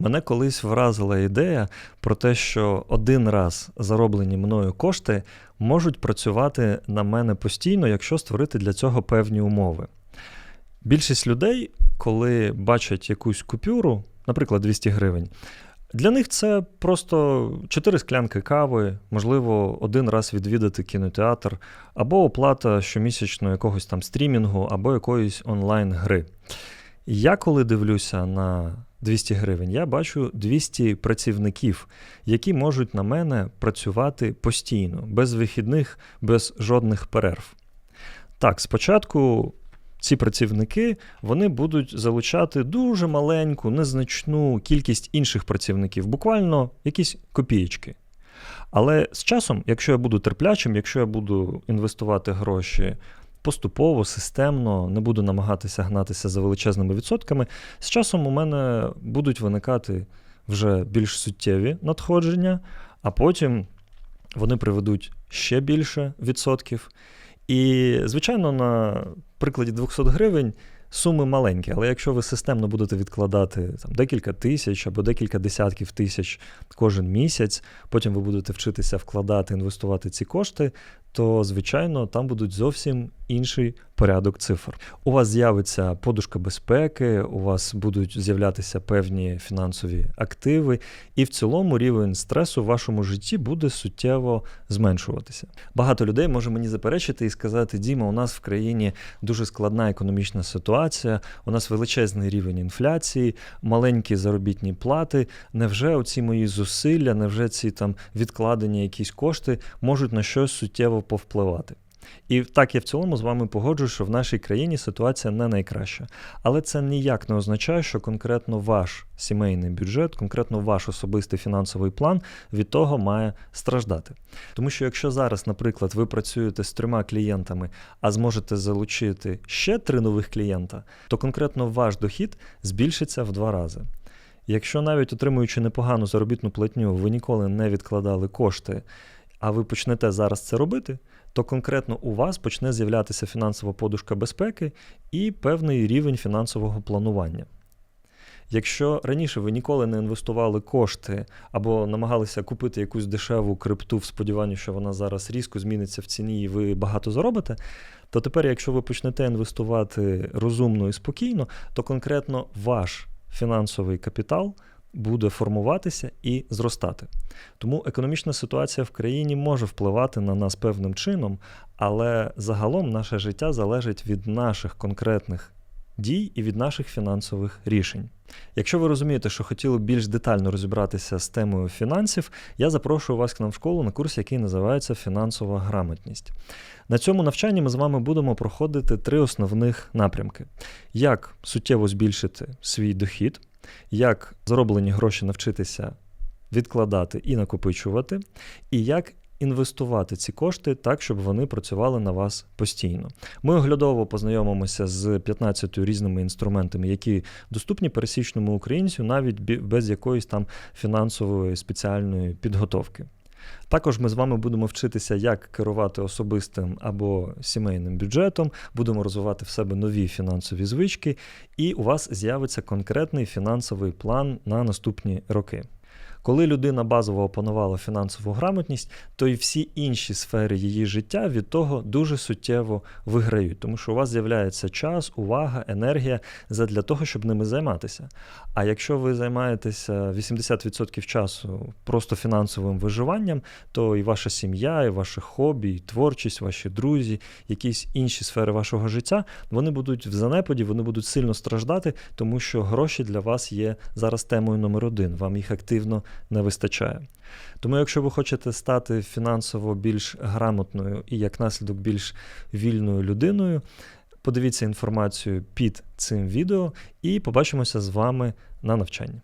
Мене колись вразила ідея про те, що один раз зароблені мною кошти можуть працювати на мене постійно, якщо створити для цього певні умови. Більшість людей, коли бачать якусь купюру, наприклад, 200 гривень, для них це просто 4 склянки кави, можливо, один раз відвідати кінотеатр, або оплата щомісячно якогось там стрімінгу, або якоїсь онлайн-гри. Я коли дивлюся на 200 гривень, я бачу 200 працівників, які можуть на мене працювати постійно, без вихідних, без жодних перерв. Так, спочатку ці працівники вони будуть залучати дуже маленьку, незначну кількість інших працівників, буквально якісь копієчки. Але з часом, якщо я буду терплячим, якщо я буду інвестувати гроші поступово, системно, не буду намагатися гнатися за величезними відсотками, з часом у мене будуть виникати вже більш суттєві надходження, а потім вони приведуть ще більше відсотків. І, звичайно, на прикладі 200 гривень суми маленькі, але якщо ви системно будете відкладати там, декілька тисяч або декілька десятків тисяч кожен місяць, потім ви будете вчитися вкладати, інвестувати ці кошти, то, звичайно, там будуть зовсім інший порядок цифр. У вас з'явиться подушка безпеки, у вас будуть з'являтися певні фінансові активи, і в цілому рівень стресу в вашому житті буде суттєво зменшуватися. Багато людей може мені заперечити і сказати: Діма, у нас в країні дуже складна економічна ситуація, у нас величезний рівень інфляції, маленькі заробітні плати. Невже оці мої зусилля, невже ці там відкладені якісь кошти можуть на щось суттєво повпливати? І так я в цілому з вами погоджую, що в нашій країні ситуація не найкраща. Але це ніяк не означає, що конкретно ваш сімейний бюджет, конкретно ваш особистий фінансовий план від того має страждати. Тому що якщо зараз, наприклад, ви працюєте з трьома клієнтами, а зможете залучити ще три нових клієнта, то конкретно ваш дохід збільшиться в два рази. Якщо навіть отримуючи непогану заробітну платню, ви ніколи не відкладали кошти, а ви почнете зараз це робити, то конкретно у вас почне з'являтися фінансова подушка безпеки і певний рівень фінансового планування. Якщо раніше ви ніколи не інвестували кошти або намагалися купити якусь дешеву крипту в сподіванні, що вона зараз різко зміниться в ціні і ви багато заробите, то тепер, якщо ви почнете інвестувати розумно і спокійно, то конкретно ваш фінансовий капітал буде формуватися і зростати. Тому економічна ситуація в країні може впливати на нас певним чином, але загалом наше життя залежить від наших конкретних дій і від наших фінансових рішень. Якщо ви розумієте, що хотіли більш детально розібратися з темою фінансів, я запрошую вас к нам в школу на курс, який називається Фінансова грамотність. На цьому навчанні ми з вами будемо проходити три основних напрямки: як суттєво збільшити свій дохід як зароблені гроші навчитися відкладати і накопичувати, і як інвестувати ці кошти так, щоб вони працювали на вас постійно. Ми оглядово познайомимося з 15 різними інструментами, які доступні пересічному українцю, навіть без якоїсь там фінансової спеціальної підготовки. Також ми з вами будемо вчитися, як керувати особистим або сімейним бюджетом, будемо розвивати в себе нові фінансові звички, і у вас з'явиться конкретний фінансовий план на наступні роки. Коли людина базово опанувала фінансову грамотність, то і всі інші сфери її життя від того дуже суттєво виграють, тому що у вас з'являється час, увага, енергія для того, щоб ними займатися. А якщо ви займаєтеся 80% часу просто фінансовим виживанням, то і ваша сім'я, і ваше хобі, і творчість, ваші друзі, якісь інші сфери вашого життя, вони будуть в занепаді, вони будуть сильно страждати, тому що гроші для вас є зараз темою номер один. Вам їх активно не вистачає. Тому, якщо ви хочете стати фінансово більш грамотною і як наслідок більш вільною людиною, подивіться інформацію під цим відео і побачимося з вами на навчанні.